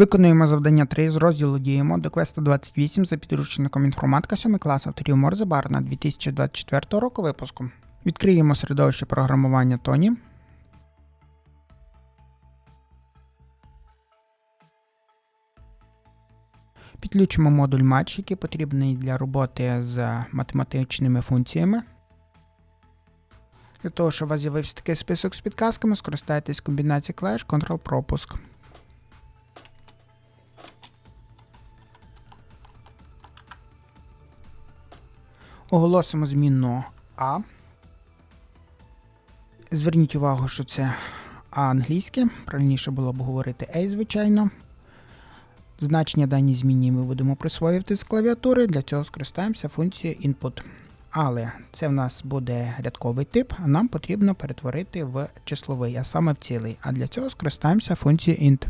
Виконуємо завдання 3 з розділу Діємо до квесту 28 за підручником інформатика 7 клас авторів Морзе Барна 2024 року випуску. Відкриємо середовище програмування Тоні. Підключимо модуль матч, який потрібний для роботи з математичними функціями. Для того, щоб у вас з'явився такий список з підказками, скористайтесь комбінацією клавіш Ctrl-пропуск. Оголосимо змінну А. Зверніть увагу, що це А англійське. Правильніше було б говорити A, звичайно. Значення даній зміні ми будемо присвоювати з клавіатури. Для цього скористаємося функцією input. Але це в нас буде рядковий тип, а нам потрібно перетворити в числовий, а саме в цілий. А для цього скористаємося функцією int.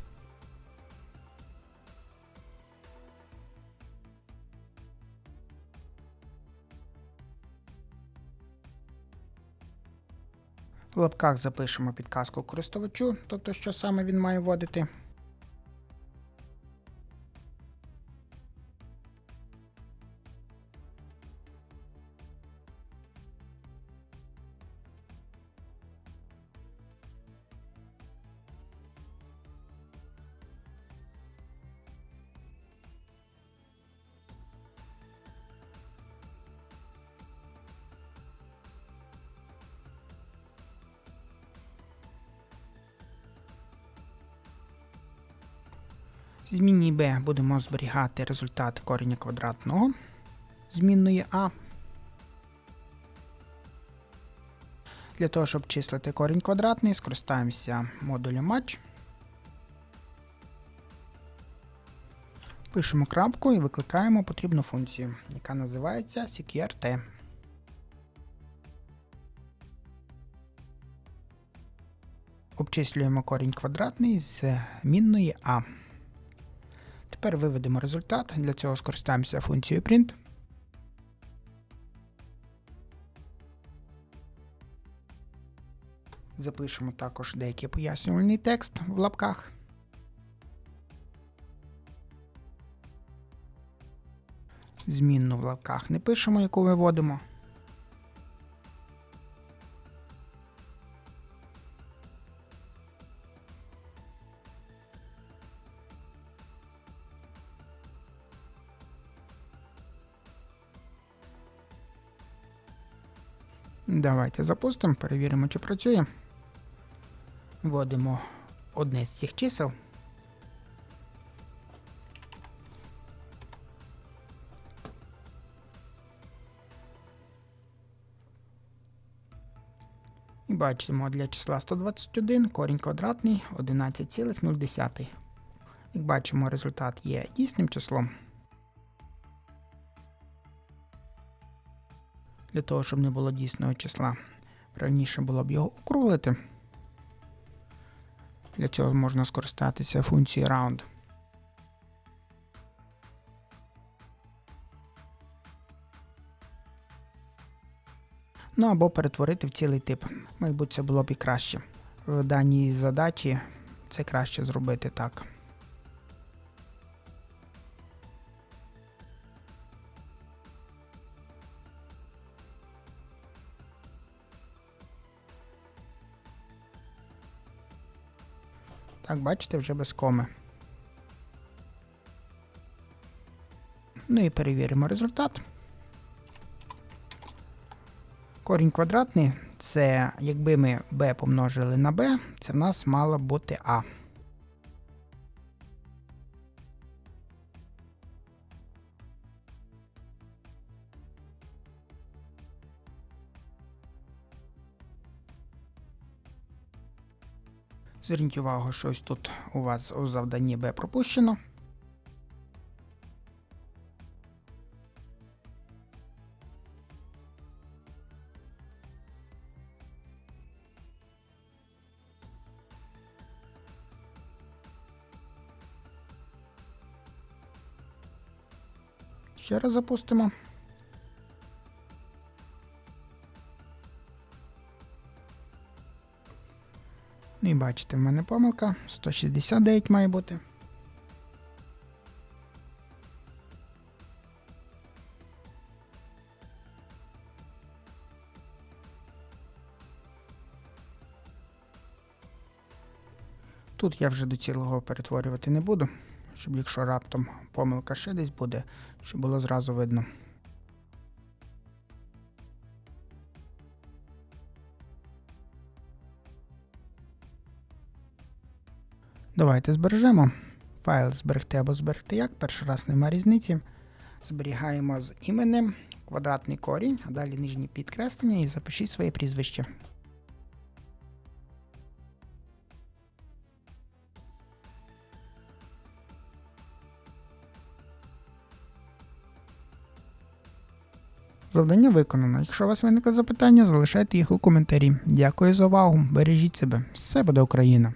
В лапках запишемо підказку користувачу, тобто що саме він має вводити. Змінній b будемо зберігати результат кореня квадратного змінної а. Для того, щоб числити корінь квадратний, скористаємося модулем match. Пишемо крапку і викликаємо потрібну функцію, яка називається CQRT. Обчислюємо корінь квадратний з змінної а. Тепер виведемо результат. Для цього скористаємося функцією print. Запишемо також деякий пояснювальний текст в лапках. Змінну в лапках не пишемо, яку виводимо. Давайте запустимо, перевіримо, чи працює. Вводимо одне з цих чисел. І бачимо для числа 121 корінь квадратний 11,0. Як бачимо, результат є дійсним числом. Для того, щоб не було дійсного числа, правильніше було б його округлити. Для цього можна скористатися функцією round. Ну або перетворити в цілий тип. Мабуть, це було б і краще. В даній задачі це краще зробити так. Так, бачите, вже без коми. Ну і перевіримо результат. Корінь квадратний це якби ми b помножили на b, це в нас мало бути a. Зверніть увагу, що ось тут у вас у завданні B пропущено. Ще раз запустимо. Ну і бачите, в мене помилка. 169 має бути. Тут я вже до цілого перетворювати не буду, щоб якщо раптом помилка ще десь буде, щоб було зразу видно. Давайте збережемо. Файл зберегти або зберегти як. Перший раз нема різниці. Зберігаємо з іменем квадратний корінь, а далі нижні підкреслення і запишіть своє прізвище. Завдання виконано. Якщо у вас виникли запитання, залишайте їх у коментарі. Дякую за увагу. Бережіть себе. Все буде Україна!